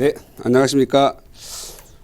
네, 안녕하십니까.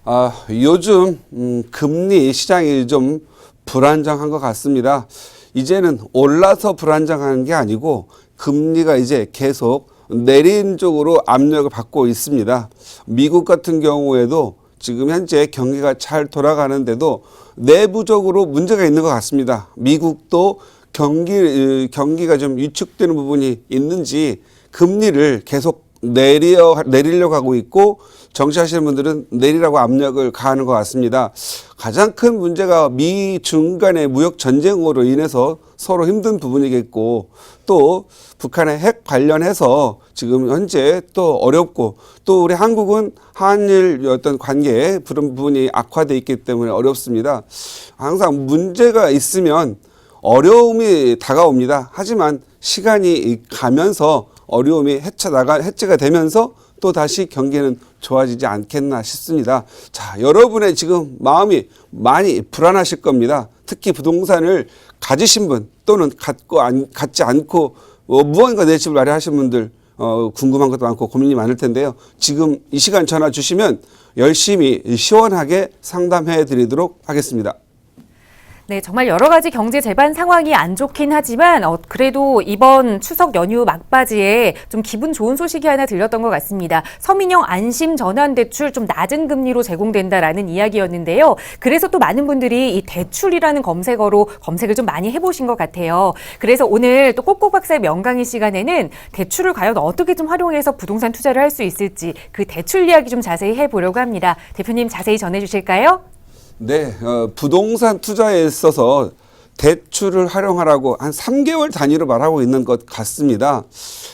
아, 요즘 음, 금리 시장이 좀 불안정한 것 같습니다. 이제는 올라서 불안정한 게 아니고 금리가 이제 계속 내린 쪽으로 압력을 받고 있습니다. 미국 같은 경우에도 지금 현재 경기가 잘 돌아가는데도 내부적으로 문제가 있는 것 같습니다. 미국도 경기 으, 경기가 좀 위축되는 부분이 있는지 금리를 계속 내려 내리려고 하고 있고 정치하시는 분들은 내리라고 압력을 가하는 것 같습니다. 가장 큰 문제가 미 중 간의 무역 전쟁으로 인해서 서로 힘든 부분이겠고 또 북한의 핵 관련해서 지금 현재 또 어렵고 또 우리 한국은 한일 어떤 관계에 그런 부분이 악화돼 있기 때문에 어렵습니다. 항상 문제가 있으면 어려움이 다가옵니다. 하지만 시간이 가면서 어려움이 해쳐 나가 해체가 되면서 또 다시 경기는 좋아지지 않겠나 싶습니다. 자, 여러분의 지금 마음이 많이 불안하실 겁니다. 특히 부동산을 가지신 분 또는 갖고 안, 갖지 않고 어, 무언가 내 집을 마련하신 분들 어, 궁금한 것도 많고 고민이 많을 텐데요. 지금 이 시간 전화 주시면 열심히 시원하게 상담해 드리도록 하겠습니다. 네, 정말 여러 가지 경제 재반 상황이 안 좋긴 하지만 어, 그래도 이번 추석 연휴 막바지에 좀 기분 좋은 소식이 하나 들렸던 것 같습니다. 서민형 안심 전환 대출 좀 낮은 금리로 제공된다라는 이야기였는데요. 그래서 또 많은 분들이 이 대출이라는 검색어로 검색을 좀 많이 해보신 것 같아요. 그래서 오늘 또 꼭꼭 박사의 명강의 시간에는 대출을 과연 어떻게 좀 활용해서 부동산 투자를 할 수 있을지 그 대출 이야기 좀 자세히 해보려고 합니다. 대표님 자세히 전해주실까요? 네, 어, 부동산 투자에 있어서 대출을 활용하라고 한 3개월 단위로 말하고 있는 것 같습니다.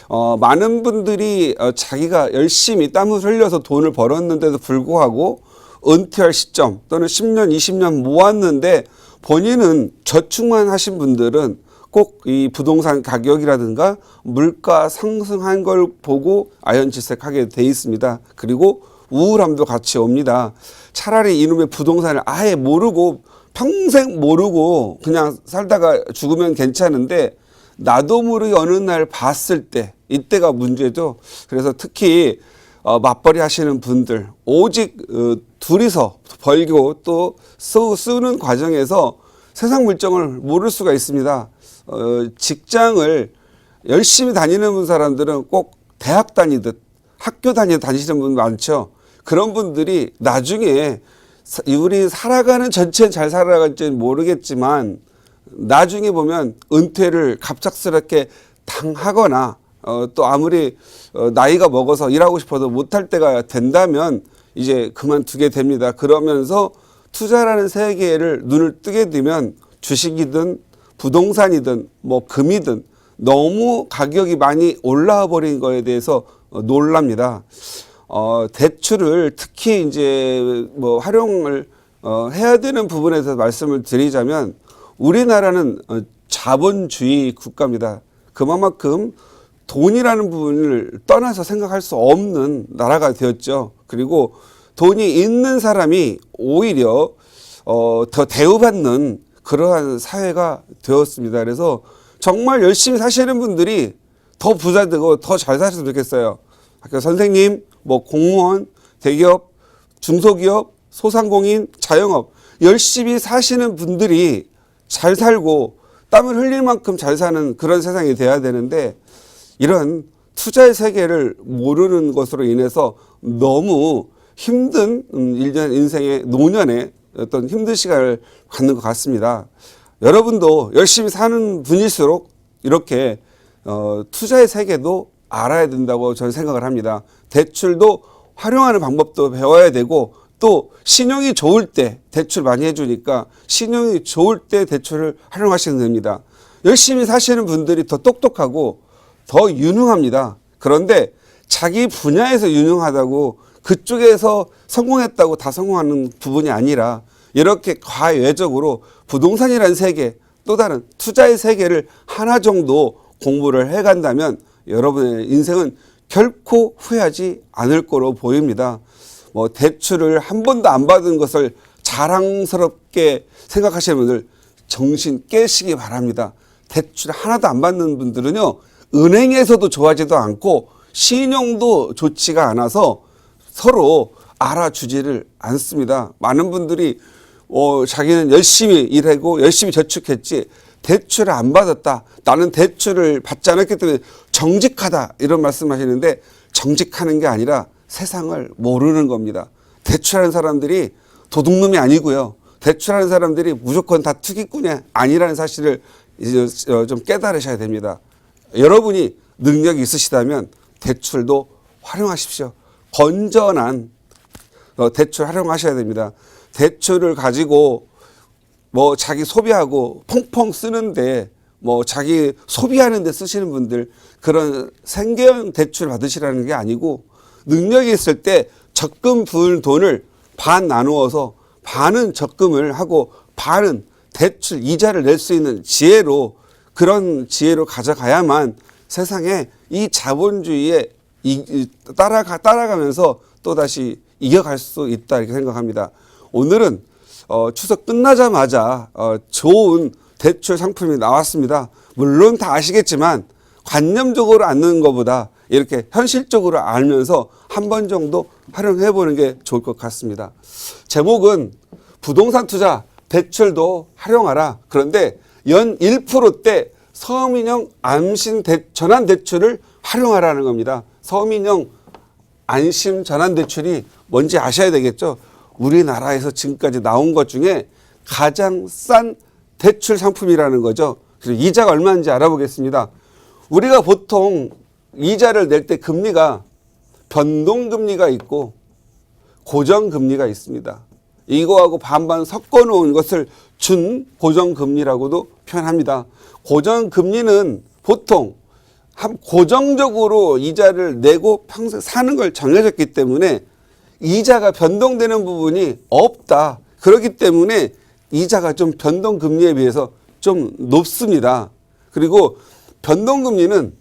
어, 많은 분들이 어, 자기가 열심히 땀을 흘려서 돈을 벌었는데도 불구하고 은퇴할 시점 또는 10년, 20년 모았는데 본인은 저축만 하신 분들은 꼭 이 부동산 가격이라든가 물가 상승한 걸 보고 아연질색하게 돼 있습니다. 그리고 우울함도 같이 옵니다. 차라리 이놈의 부동산을 아예 모르고 평생 모르고 그냥 살다가 죽으면 괜찮은데 나도 모르게 어느 날 봤을 때 이때가 문제죠. 그래서 특히 어, 맞벌이 하시는 분들 오직 어, 둘이서 벌고 또 쓰, 쓰는 과정에서 세상 물정을 모를 수가 있습니다. 어, 직장을 열심히 다니는 사람들은 꼭 대학 다니듯 학교 다니 다니시는 분 많죠. 그런 분들이 나중에 사- 우리 살아가는 전체는 잘 살아갈지는 모르겠지만 나중에 보면 은퇴를 갑작스럽게 당하거나 어, 또 아무리 어, 나이가 먹어서 일하고 싶어도 못할 때가 된다면 이제 그만두게 됩니다. 그러면서 투자라는 세계를 눈을 뜨게 되면 주식이든 부동산이든 뭐 금이든 너무 가격이 많이 올라와 버린 거에 대해서 어, 놀랍니다. 어, 대출을 특히 이제 뭐 활용을 어, 해야 되는 부분에서 말씀을 드리자면 우리나라는 어, 자본주의 국가입니다. 그만큼 돈이라는 부분을 떠나서 생각할 수 없는 나라가 되었죠. 그리고 돈이 있는 사람이 오히려 어, 더 대우받는 그러한 사회가 되었습니다. 그래서 정말 열심히 사시는 분들이 더 부자 되고 더 잘 사셨으면 좋겠어요. 학교 선생님, 뭐 공무원, 대기업, 중소기업, 소상공인, 자영업 열심히 사시는 분들이 잘 살고 땀을 흘릴 만큼 잘 사는 그런 세상이 돼야 되는데 이런 투자의 세계를 모르는 것으로 인해서 너무 힘든 음, 일년 인생의 노년에 어떤 힘든 시간을 갖는 것 같습니다. 여러분도 열심히 사는 분일수록 이렇게 어, 투자의 세계도 알아야 된다고 저는 생각을 합니다. 대출도 활용하는 방법도 배워야 되고 또 신용이 좋을 때 대출 많이 해주니까 신용이 좋을 때 대출을 활용하시면 됩니다. 열심히 사시는 분들이 더 똑똑하고 더 유능합니다. 그런데 자기 분야에서 유능하다고 그쪽에서 성공했다고 다 성공하는 부분이 아니라 이렇게 과외적으로 부동산이라는 세계 또 다른 투자의 세계를 하나 정도 공부를 해간다면 여러분의 인생은 결코 후회하지 않을 거로 보입니다. 뭐 대출을 한 번도 안 받은 것을 자랑스럽게 생각하시는 분들 정신 깨시기 바랍니다. 대출 하나도 안 받는 분들은요, 은행에서도 좋아하지도 않고 신용도 좋지가 않아서 서로 알아주지를 않습니다. 많은 분들이 어, 자기는 열심히 일하고 열심히 저축했지 대출을 안 받았다. 나는 대출을 받지 않았기 때문에 정직하다. 이런 말씀 하시는데 정직하는 게 아니라 세상을 모르는 겁니다. 대출하는 사람들이 도둑놈이 아니고요. 대출하는 사람들이 무조건 다 투기꾼이 아니라는 사실을 이제 어, 좀 깨달으셔야 됩니다. 여러분이 능력이 있으시다면 대출도 활용하십시오. 건전한 어, 대출 활용하셔야 됩니다. 대출을 가지고 뭐 자기 소비하고 펑펑 쓰는데 뭐 자기 소비하는 데 쓰시는 분들 그런 생계형 대출 받으시라는 게 아니고 능력이 있을 때 적금 부을 돈을 반 나누어서 반은 적금을 하고 반은 대출 이자를 낼 수 있는 지혜로 그런 지혜로 가져가야만 세상에 이 자본주의에 따라가 따라가면서 또 다시 이겨갈 수 있다 이렇게 생각합니다. 오늘은 어, 추석 끝나자마자 어, 좋은 대출 상품이 나왔습니다. 물론 다 아시겠지만 관념적으로 않는 것보다 이렇게 현실적으로 알면서 한 번 정도 활용해 보는 게 좋을 것 같습니다. 제목은 부동산 투자 대출도 활용하라. 그런데 연 1%대 서민형 암신 대, 전환 대출을 활용하라는 겁니다. 서민형 안심 전환 대출이 뭔지 아셔야 되겠죠. 우리나라에서 지금까지 나온 것 중에 가장 싼 대출 상품이라는 거죠. 그리고 이자가 얼마인지 알아보겠습니다. 우리가 보통 이자를 낼 때 금리가 변동금리가 있고 고정금리가 있습니다. 이거하고 반반 섞어 놓은 것을 준 고정금리라고도 표현합니다. 고정금리는 보통 한 고정적으로 이자를 내고 평생 사는 걸 정해졌기 때문에 이자가 변동되는 부분이 없다. 그렇기 때문에 이자가 좀 변동금리에 비해서 좀 높습니다. 그리고 변동금리는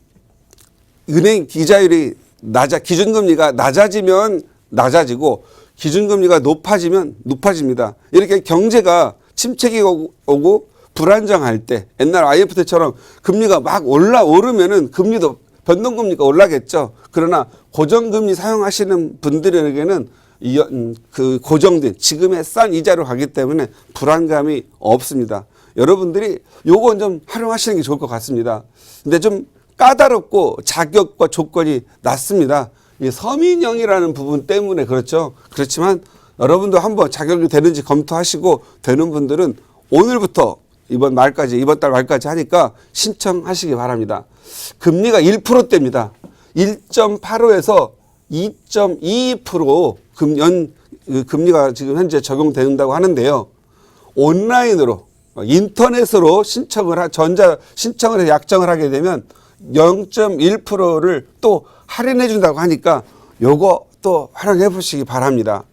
은행 기자율이 낮아 기준금리가 낮아지면 낮아지고 기준금리가 높아지면 높아집니다. 이렇게 경제가 침체기 오고 불안정할 때 옛날 IMF 때처럼 금리가 막 올라오르면은 금리도 변동금리가 올라겠죠. 그러나 고정금리 사용하시는 분들에게는 이, 음, 그 고정된 지금의 싼 이자로 가기 때문에 불안감이 없습니다. 여러분들이 요건 좀 활용하시는 게 좋을 것 같습니다. 근데 좀 까다롭고 자격과 조건이 낮습니다. 이 서민형이라는 부분 때문에 그렇죠. 그렇지만 여러분도 한번 자격이 되는지 검토하시고 되는 분들은 오늘부터 이번 말까지 이번 달 말까지 하니까 신청하시기 바랍니다. 금리가 1%대입니다. 1.85에서 2.22% 금연 그 금리가 지금 현재 적용된다고 하는데요. 온라인으로 인터넷으로 신청을 하, 전자 신청을 해서 약정을 하게 되면 0.1%를 또 할인해 준다고 하니까 요거 또 활용해 보시기 바랍니다.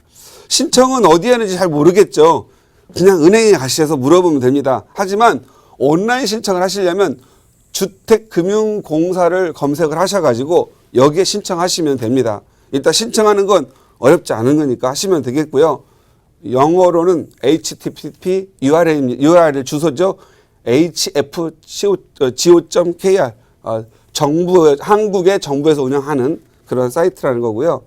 신청은 어디에 하는지 잘 모르겠죠. 그냥 은행에 가셔서 물어보면 됩니다. 하지만 온라인 신청을 하시려면 주택금융공사를 검색을 하셔가지고 여기에 신청하시면 됩니다. 일단 신청하는 건 어렵지 않은 거니까 하시면 되겠고요. 영어로는 http URL, 주소죠. hfgo.kr 어, 정부 한국의 정부에서 운영하는 그런 사이트라는 거고요.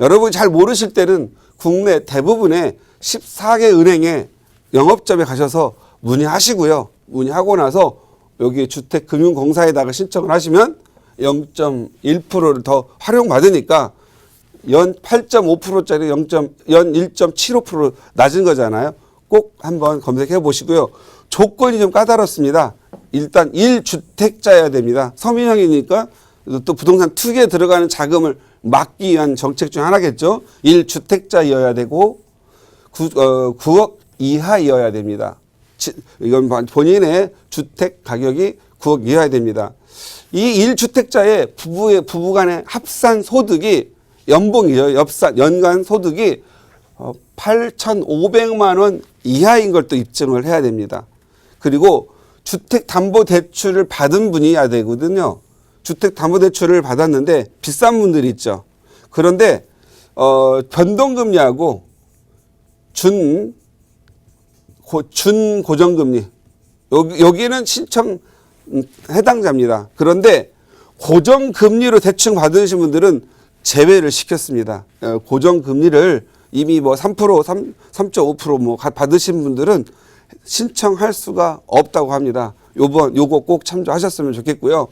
여러분 잘 모르실 때는 국내 대부분의 14개 은행에 영업점에 가셔서 문의하시고요. 문의하고 나서 여기 주택금융공사에다가 신청을 하시면 0.1%를 더 활용받으니까 연 8.5%짜리 0. 연 1.75% 낮은 거잖아요. 꼭 한번 검색해 보시고요. 조건이 좀 까다롭습니다. 일단 1주택자여야 됩니다. 서민형이니까 또 부동산 투기에 들어가는 자금을 막기 위한 정책 중 하나겠죠. 1주택자여야 되고 9, 어, 9억 이하여야 됩니다. 지- 이건 본인의 주택 가격이 9억 이하야 됩니다. 이 1주택자의 부부의 부부 간의 합산 소득이 연봉이죠. 엽산 연간 소득이 어, 8,500만 원 이하인 걸 또 입증을 해야 됩니다. 그리고 주택담보대출을 받은 분이야 되거든요. 주택담보대출을 받았는데 비싼 분들이 있죠. 그런데 어, 변동금리하고 준, 고, 준 고정금리 여기, 여기는 신청 음, 해당자입니다. 그런데 고정금리로 대충 받으신 분들은 제외를 시켰습니다. 어, 고정 금리를 이미 뭐 3%, 3, 3.5%뭐 받으신 분들은 신청할 수가 없다고 합니다. 요번 요거 꼭 참조하셨으면 좋겠고요.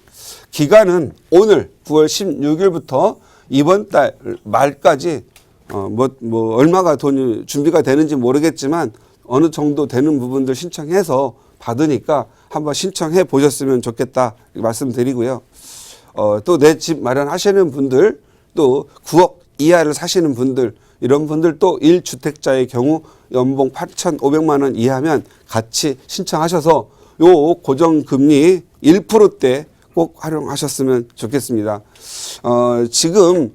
기간은 오늘 9월 16일부터 이번 달 말까지 어, 뭐, 뭐, 얼마가 돈이 준비가 되는지 모르겠지만 어느 정도 되는 부분들 신청해서 받으니까 한번 신청해 보셨으면 좋겠다 말씀드리고요. 어, 또 내 집 마련하시는 분들 또 9억 이하를 사시는 분들 이런 분들 또 1주택자의 경우 연봉 8,500만 원 이하면 같이 신청하셔서 요 고정금리 1%대 꼭 활용하셨으면 좋겠습니다. 어, 지금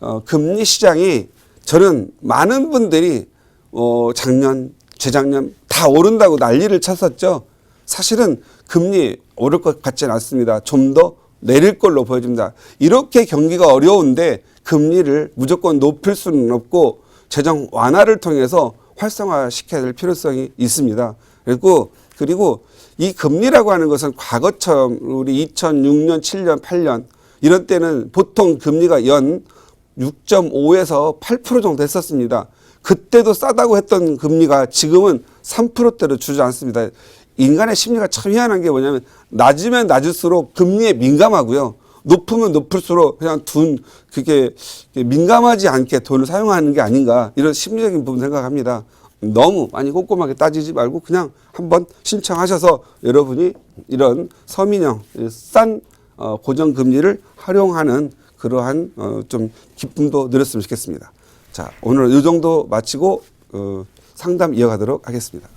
어, 금리 시장이 저는 많은 분들이 어, 작년, 재작년 다 오른다고 난리를 쳤었죠. 사실은 금리 오를 것 같지는 않습니다. 좀 더 내릴 걸로 보여집니다. 이렇게 경기가 어려운데 금리를 무조건 높일 수는 없고 재정 완화를 통해서 활성화시켜야 될 필요성이 있습니다. 그리고 그리고 이 금리라고 하는 것은 과거처럼 우리 2006년, 7년, 8년 이런 때는 보통 금리가 연 6.5에서 8% 정도 했었습니다. 그때도 싸다고 했던 금리가 지금은 3%대로 주저앉습니다. 인간의 심리가 참 희한한 게 뭐냐면 낮으면 낮을수록 금리에 민감하고요. 높으면 높을수록 그냥 둔 그게 민감하지 않게 돈을 사용하는 게 아닌가 이런 심리적인 부분 생각합니다. 너무 많이 꼼꼼하게 따지지 말고 그냥 한번 신청하셔서 여러분이 이런 서민형 싼 어, 고정 금리를 활용하는 그러한 어, 좀 기쁨도 누렸으면 좋겠습니다. 자 오늘 이 정도 마치고 어, 상담 이어가도록 하겠습니다.